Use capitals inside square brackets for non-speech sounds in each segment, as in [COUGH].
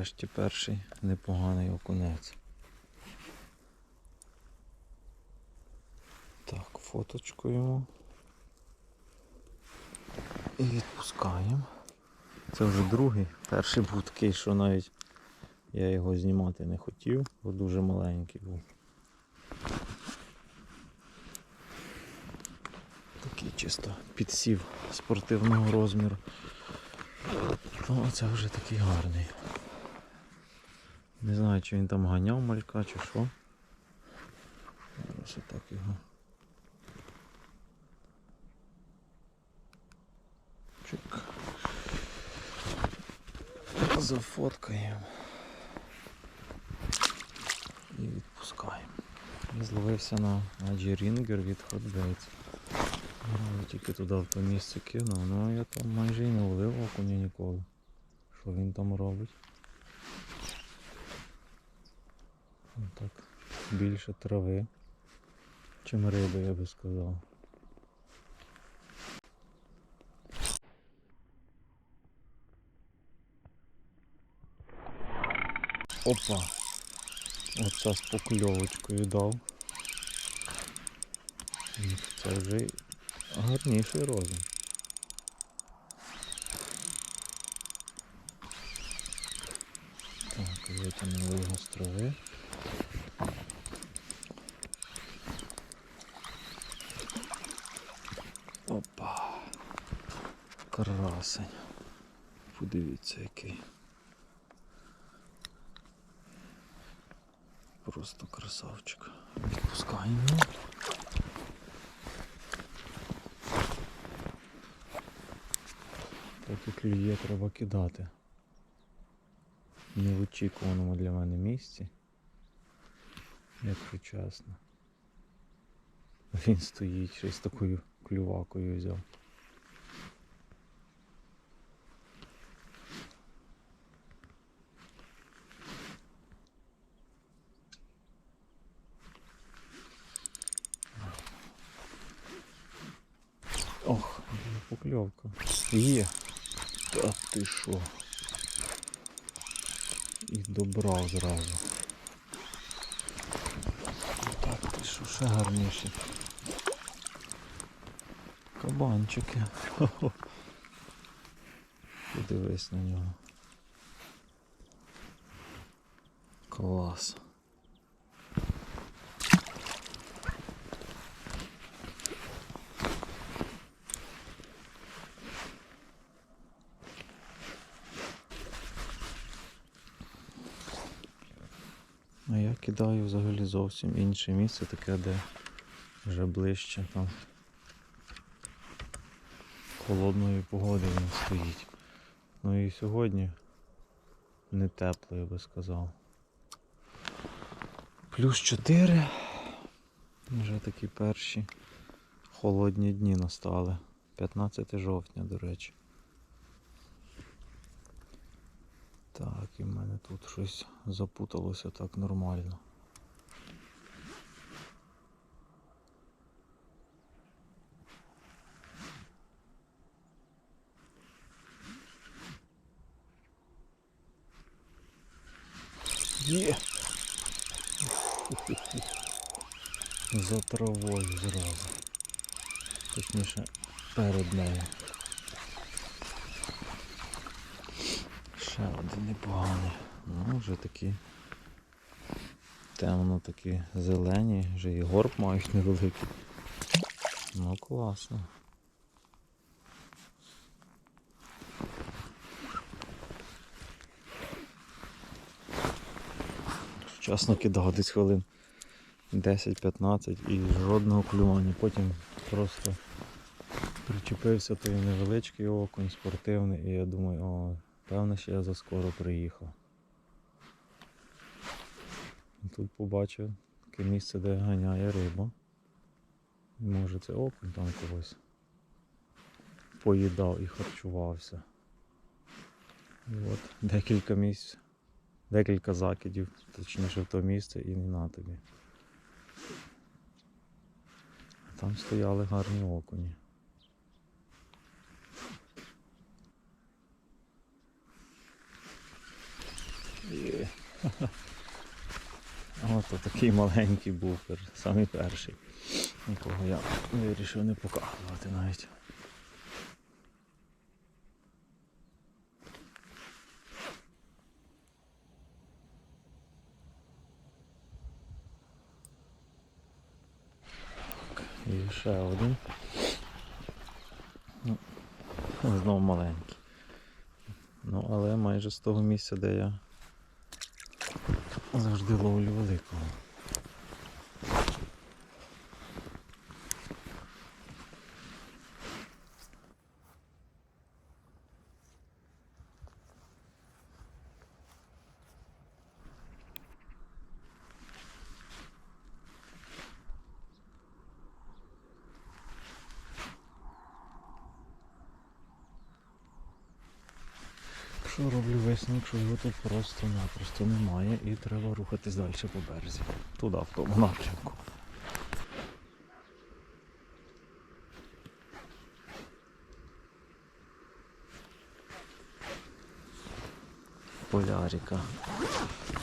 Нарешті перший непоганий окунець. Так, фоточку йому. І відпускаємо. Це вже другий. Перший був такий, що навіть я його знімати не хотів, бо дуже маленький був. Такий чисто підсів спортивного розміру. Ну, це вже такий гарний. Не знаю, чи він там ганяв малька, чи що. Зараз отак його. Чик. Зафоткаємо. І відпускаємо. Я зловився на Аджі-Рінгер від Hot Baits. Тільки туди в то місце кинув, ну я там майже і не ловив окуня ніколи. Що він там робить? Ну, Так, більше трави, чим риби, я би сказав. Опа! Оце з покльовочкою дав. Це вже гарніший розмір. Так, витягнули його з трави. Опа. Красень. Подивіться який. Просто красавчик. Відпускаємо. Так і клює треба кидати. В очікуваному для мене місці. Якщо чесно. Він стоїть ще з такою клювакою взяв. Ох, покльовка. Є. Та ти що? І добрав зразу. Що, ще гарніше. Кабанчики. Подивись на нього. Клас. А я кидаю взагалі зовсім інше місце, таке, де вже ближче там холодної погоди він стоїть. Ну і сьогодні не тепло, я би сказав. Плюс 4. Вже такі перші холодні дні настали. 15 жовтня, до речі. Так, і в мене тут щось запуталося так нормально. Є! За травою зразу. Точніше перед нею. Ще один непоганий. Ну, вже такі темно такі зелені, вже і горб мають невеликий. Ну класно. Вчасно кидав десь хвилин 10-15 і жодного клювання. Потім просто причепився той невеличкий окунь спортивний і я думаю, о, певно, що я заскоро приїхав. Тут побачив таке місце, де ганяє риба. Може це окунь там когось поїдав і харчувався. І от декілька місць, декілька закидів, точніше в то місце і не на тобі. Там стояли гарні окуні. [LAUGHS] Ото такий маленький був, пер- самий перший, якого я вирішив не показувати навіть. Так, І ще один. Ну, Знову маленький. Ну, але майже з того місця, де я завжди ловлю великого. Що роблю висновок, що його тут просто-напросто немає і треба рухатись далі по березі. Туди, в тому напрямку. Полярика.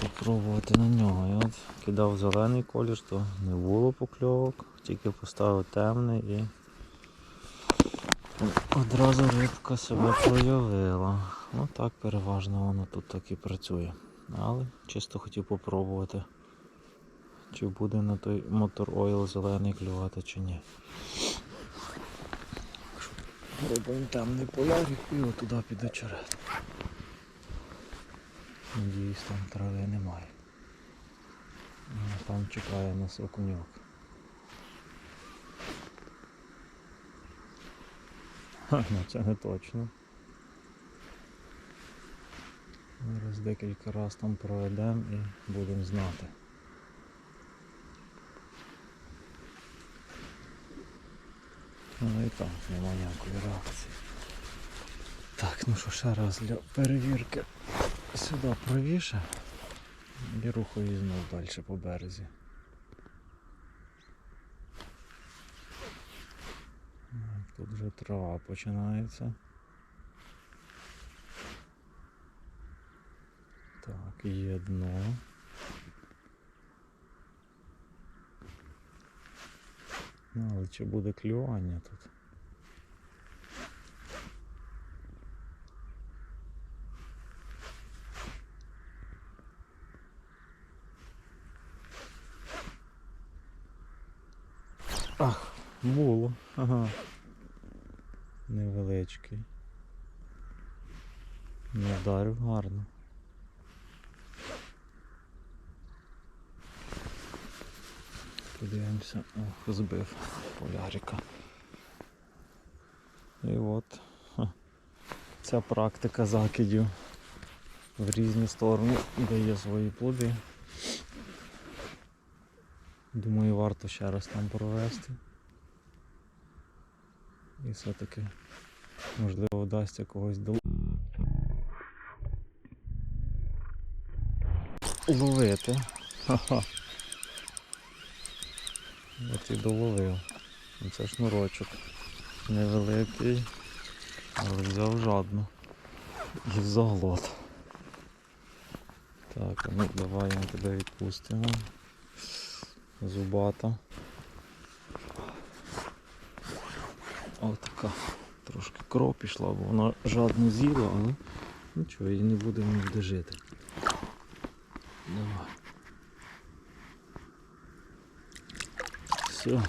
Попробувати на нього. І от кидав зелений колір, то не було покльовок, тільки поставив темний і Одразу рибка себе проявила. Ну так переважно воно тут так і працює. Але чисто хотів попробувати, чи буде на той мотор ойл зелений клювати чи ні. Пробуємо темний полярик і отуди піде черед. Надіюсь, там трави немає. Ну, Там чекає нас окуньок. Ха, ну це не точно. Зараз декілька разів там проведемо і будемо знати. Ну і так, нема ніякої реакції. Так, ну що ще раз для перевірки сюди правіше і рухаю знов далі по березі. Тут вже трава починається. Так, є. Ну, але чи буде клювання тут? Ах, було. Ага. Невеличкий. Не вдарив гарно. Подивимося. Ох, збив полярика. І от ха, ця практика закидів в різні сторони дає свої плоди. Думаю, варто ще раз там провести. І все-таки можливо вдасться когось до... ловити. Ха-ха. От і доловив. Ну, Це шнурочок. Невеликий, але взяв жадно. І в заглот. Так, ну давай ми тебе відпустимо. Зубата. Ось така. Трошки кров пішла, бо вона жадно з'їла, але нічого, її не будемо ніде жити. Давай. Все,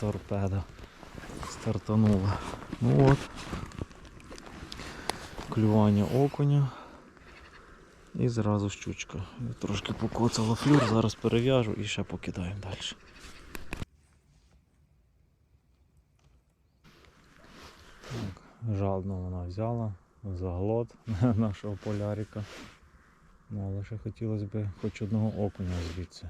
торпеда стартанула. Ну от. Клювання окуня. І зразу щучка. Трошки покоцала флюр, зараз перев'яжу і ще покидаємо далі. Так, жадно вона взяла заглот [LAUGHS] нашого полярика. Ну, але ще хотілося б хоч одного окуня звідси.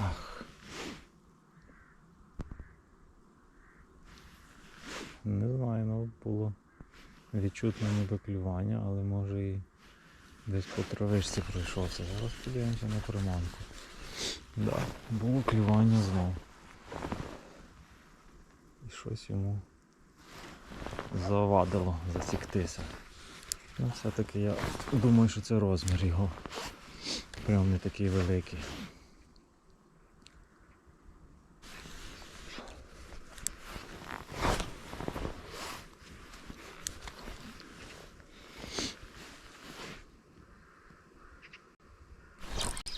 Ах. Не знаю, ну було відчутно ніби клювання, але може і десь по травичці пройшовся. Зараз подивимося на приманку. Да, було клювання знов. І щось йому завадило засіктися. Ну, все-таки я думаю, що це розмір його. Прям не такий великий.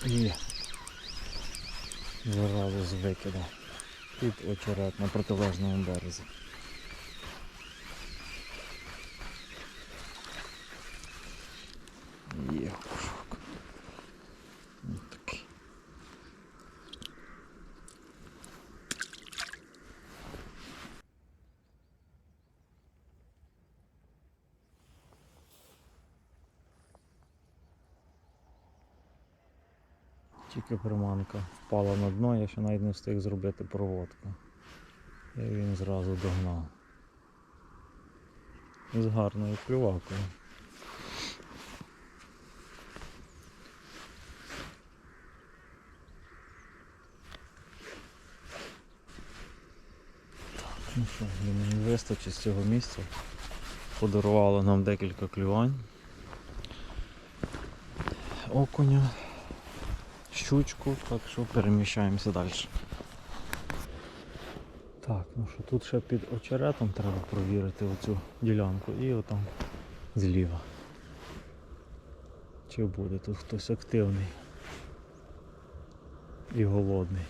Є. Зразу з викида. Під очерет на протилежному. Є кушок. Ось такий. Тільки приманка впала на дно, я ще навіть не встиг зробити проводку. І він зразу догнав. З гарною клювакою. Ну що, думаю, вистачить з цього місця. Подарувало нам декілька клювань. Окуня, щучку, так що переміщаємося далі. Так, ну що тут ще під очеретом треба провірити оцю ділянку і отам зліва. Чи буде тут хтось активний і голодний.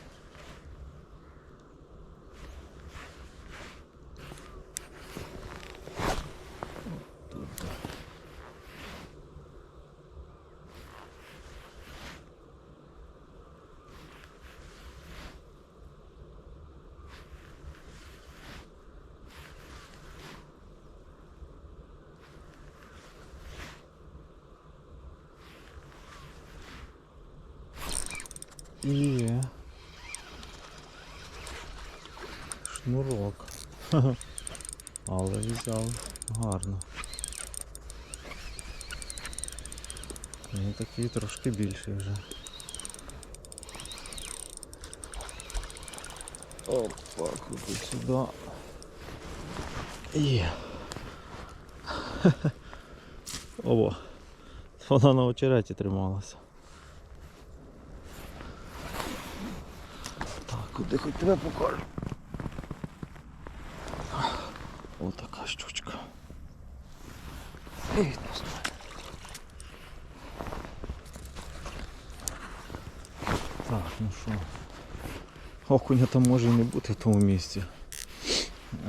Є. Шнурок. [LAUGHS] Але взяв гарно. Він такий трошки більший вже. Опа, куди сюди. Є. [LAUGHS] Ого. Вона на очереті трималася. Куди хоч тебе покажу. Отака щучка. Ей, не. Так, ну що. Окуня там може і не бути в тому місці.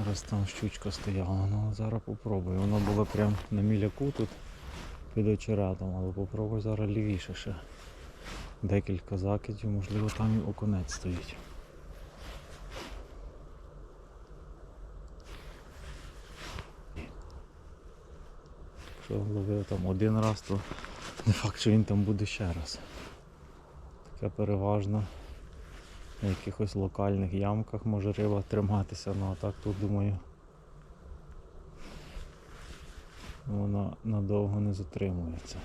Раз там щучка стояла, ну зараз попробую. Вона була прям на міляку тут під очеретом, але попробую зараз лівіше ще. Декілька закидів, можливо там і окунець стоїть. Якщо ловив там один раз, то не факт, що він там буде ще раз. Таке переважно на якихось локальних ямках може риба триматися, ну а так тут думаю вона надовго не затримується.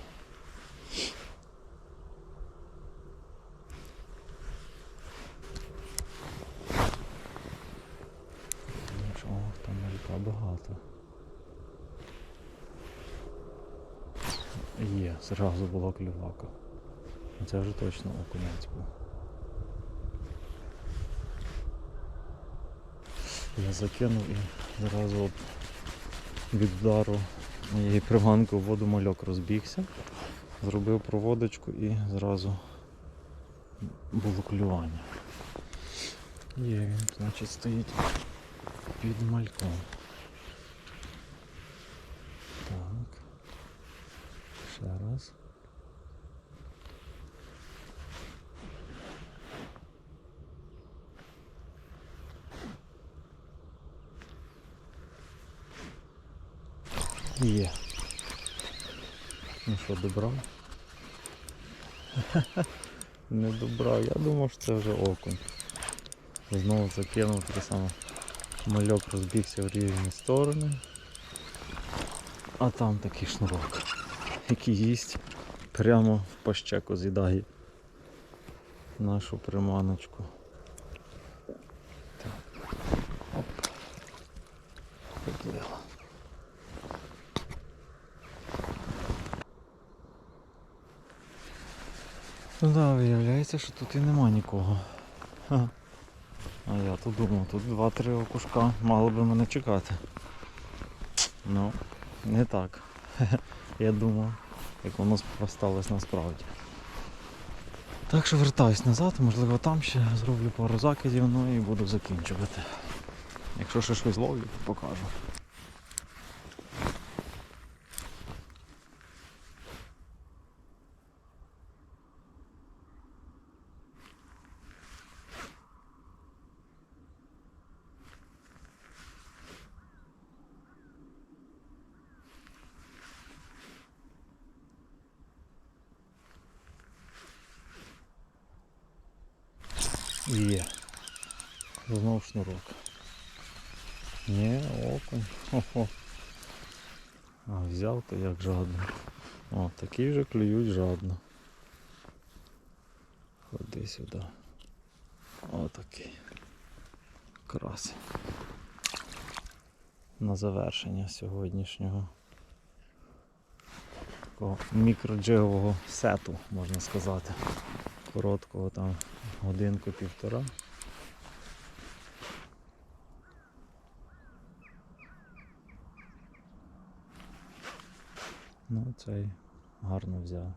Ох, там малька багато. Є, зразу була клювака. Це вже точно окунець був. Я закинув і зразу від удару моєї приманки в воду мальок розбігся. Зробив проводочку і зразу було клювання. Є він, значить, стоїть під мальком. Так. Ще раз. Є. Ну що, добрав? [LAUGHS] Не добрав. Я думав, що це вже окунь. Знову закинув таке саме. Мальок розбігся в різні сторони. А там такий шнурок, який їсть прямо в пащеку з'їдає нашу приманочку. Так. Поплила. Ну да, виявляється, що тут і нема нікого. А я тут думав, тут два-три окушка мало би мене чекати. Ну, не так. [LAUGHS] Я думав, як воно сталося насправді. Так що вертаюсь назад, можливо там ще зроблю пару закидів, ну і буду закінчувати. Якщо ще щось ловлю, то покажу. Є. Знов шнурок. Ні, окунь. Хо-хо. А взяв то як жадно. О, такі вже клюють жадно. Ходи сюди. Отакий. Красень. На завершення сьогоднішнього такого мікроджигового сету, можна сказати. Короткого там годинку-півтора. Ну, цей гарно взяв.